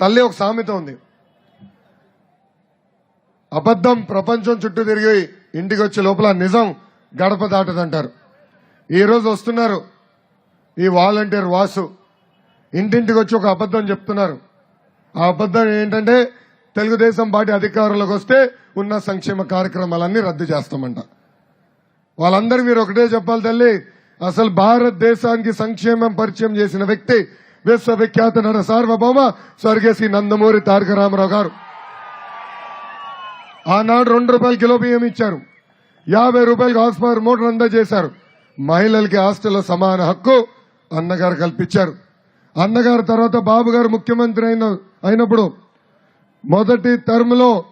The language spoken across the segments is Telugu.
తల్లి ఒక సామెత ఉంది. అబద్ధం ప్రపంచం చుట్టూ తిరిగి ఇంటికి వచ్చే లోపల నిజం గడప దాటదంటారు. ఈ రోజు వస్తున్నారు ఈ వాలంటీర్ వాసు. ఇంటింటికి వచ్చి ఒక అబద్ధం చెప్తున్నారు. ఆ అబద్ధం ఏంటంటే తెలుగుదేశం పార్టీ అధికారంలోకి వస్తే ఉన్న సంక్షేమ కార్యక్రమాలన్నీ రద్దు చేస్తామంట. వాళ్ళందరూ మీరు ఒకటే చెప్పాలి తల్లి అసలు భారతదేశానికి సంక్షేమం పరిచయం చేసిన వ్యక్తి విశ్వవిఖ్యాత నట సార్వభౌమ స్వర్గీయ శ్రీ నందమూరి తారక రామారావు గారు. ఆనాడు రెండు రూపాయలు కిలో బియ్యం ఇచ్చారు. యాభై రూపాయలకు హాస్పర్ మోటార్ అందజేశారు. మహిళలకి హాస్టల్లో సమాన హక్కు అన్నగారు కల్పించారు. అన్నగారు తర్వాత బాబు గారు ముఖ్యమంత్రి అయిన అయినప్పుడు మొదటి టర్మ్లో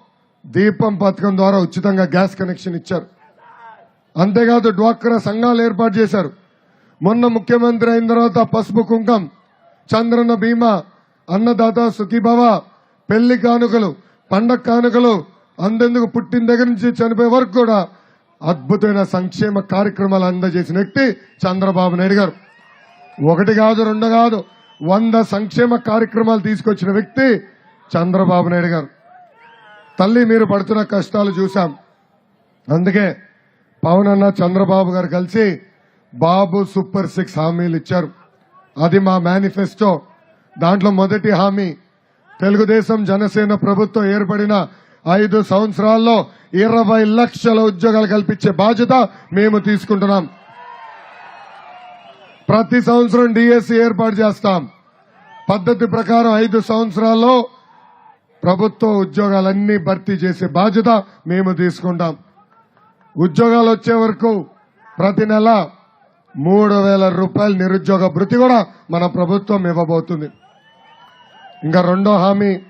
దీపం పథకం ద్వారా ఉచితంగా గ్యాస్ కనెక్షన్ ఇచ్చారు. అంతేకాదు డ్వాక్రా సంఘాలు ఏర్పాటు చేశారు. మొన్న ముఖ్యమంత్రి అయిన తర్వాత పసుపు కుంకం చంద్రన్న బీమా అన్నదాత సుఖీభవ పెళ్ళి కానుకలు పండగ కానుకలు అందేందుకు పుట్టిన దగ్గర నుంచి చనిపోయే వరకు కూడా అద్భుతమైన సంక్షేమ కార్యక్రమాలు అందజేసిన వ్యక్తి చంద్రబాబు నాయుడు గారు. ఒకటి కాదు రెండు కాదు వంద సంక్షేమ కార్యక్రమాలు తీసుకొచ్చిన వ్యక్తి చంద్రబాబు నాయుడు గారు. తల్లి మీరు పడుతున్న కష్టాలు చూశాం. అందుకే పవన్ అన్న చంద్రబాబు గారు కలిసి బాబు సూపర్ సిక్స్ హామీలు ఇచ్చారు. అది మా మేనిఫెస్టో. దాంట్లో మొదటి హామీ తెలుగుదేశం జనసేన ప్రభుత్వం ఏర్పడిన ఐదు సంవత్సరాల్లో ఇరవై లక్షల ఉద్యోగాలు కల్పించే బాధ్యత మేము తీసుకుంటున్నాం. ప్రతి సంవత్సరం డిఎస్సి ఏర్పాటు చేస్తాం. పద్ధతి ప్రకారం ఐదు సంవత్సరాల్లో ప్రభుత్వ ఉద్యోగాలన్నీ భర్తీ చేసే బాధ్యత మేము తీసుకుంటాం. ఉద్యోగాలు వచ్చే వరకు ప్రతి నెల మూడు వేల రూపాయల నిరుద్యోగ భృతి కూడా మన ప్రభుత్వం ఇవ్వబోతుంది. ఇంకా రెండో హామీ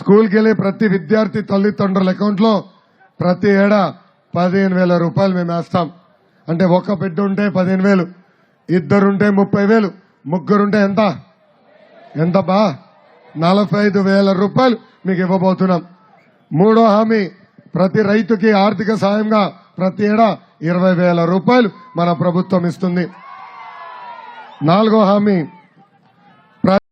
స్కూల్కి వెళ్ళి ప్రతి విద్యార్థి తల్లిదండ్రుల అకౌంట్లో ప్రతి ఏడా పదిహేను వేల రూపాయలు మేము వేస్తాం. అంటే ఒక బిడ్డ ఉంటే పదిహేను వేలు ఇద్దరుంటే ముప్పై వేలు ముగ్గురుంటే ఎంత? ఎంత బా? నలభై ఐదు వేల రూపాయలు మీకు ఇవ్వబోతున్నాం. మూడో హామీ ప్రతి రైతుకి ఆర్థిక సాయంగా ప్రతి ఏడా ఇరవై వేల రూపాయలు మన ప్రభుత్వం ఇస్తుంది. నాలుగో హామీ